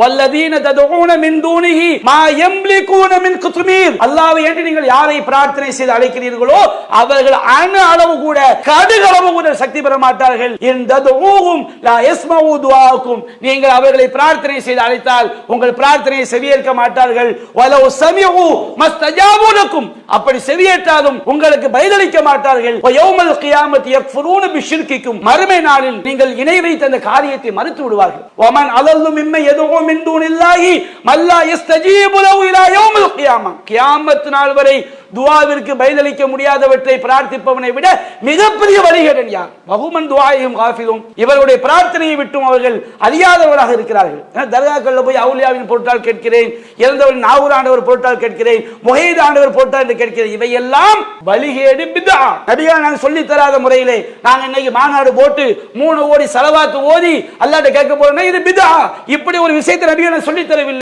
والذين تدعون மின் دونه மா يملكون من قطمير அல்லாஹ்வை என்று நீங்கள் யாரை பிரார்த்தனை செய்து அழைக்கிறீர்களோ அவர்கள் அணு அளவு கூட கடுகு அளவு கூட சக்தி பெற மாட்டார்கள். இந்த தூகும் லா யஸ்மஊ துஆக்கும் நீங்கள் அவர்களை பிரார்த்தனை செய்து அழைத்தால் உங்கள் பிரார்த்தனையை செவியேற்க மாட்டார்கள். வலவு சமிஉ மஸ்தஜாபு லக்கும். அப்படி செவியேற்றாலும் உங்களுக்கு பதிலளிக்க மாட்டார்கள். வ யௌமல் கியாமத்தி யக்ஃபுரூன பிஷிர்கிக்கும். மறுமை நாளில் நீங்கள் இணை வைத்த அந்த காரியத்தை மறுத்து விடுவார்கள். வமன் அதல்லு மிம்ம எதுவும் மின் தூனில்லாஹி மல்லா யஸ்தஜீபு லஹு இலா யௌமில் கியாமா கியாமத் நாள் வரை துவாவிற்கு பதிலளிக்க முடியாதவற்றை பிரார்த்திப்பவனை விட மிகப்பெரிய வழிகேடன் யார்? பகுமன் துஆயும் காஃபிலும் இவருடைய பிரார்த்தனையை விட்டும் அவர்கள் அறியாதவராக இருக்கிறார்கள். ஏன்னா போய் அவுலியாவின் பொருட்டால் கேட்கிறேன் இறந்தவரின் நாகூர் ஆண்டவர் பொருட்டால் கேட்கிறேன் முகைது ஆண்டவர் பொருட்டால் என்று கேட்கிறேன். இவையெல்லாம் வழிகேடு பிதா. நபியா நாங்கள் சொல்லி தராத முறையிலே நாங்கள் இன்னைக்கு மாநாடு போட்டு மூணு ஓடி செலவாத்து ஓதி அல்லாட்ட கேட்க போறோம்னா இது பிதா. இப்படி ஒரு விஷயம் விஷயத்தை நபிகள் நான் தரவில்லை.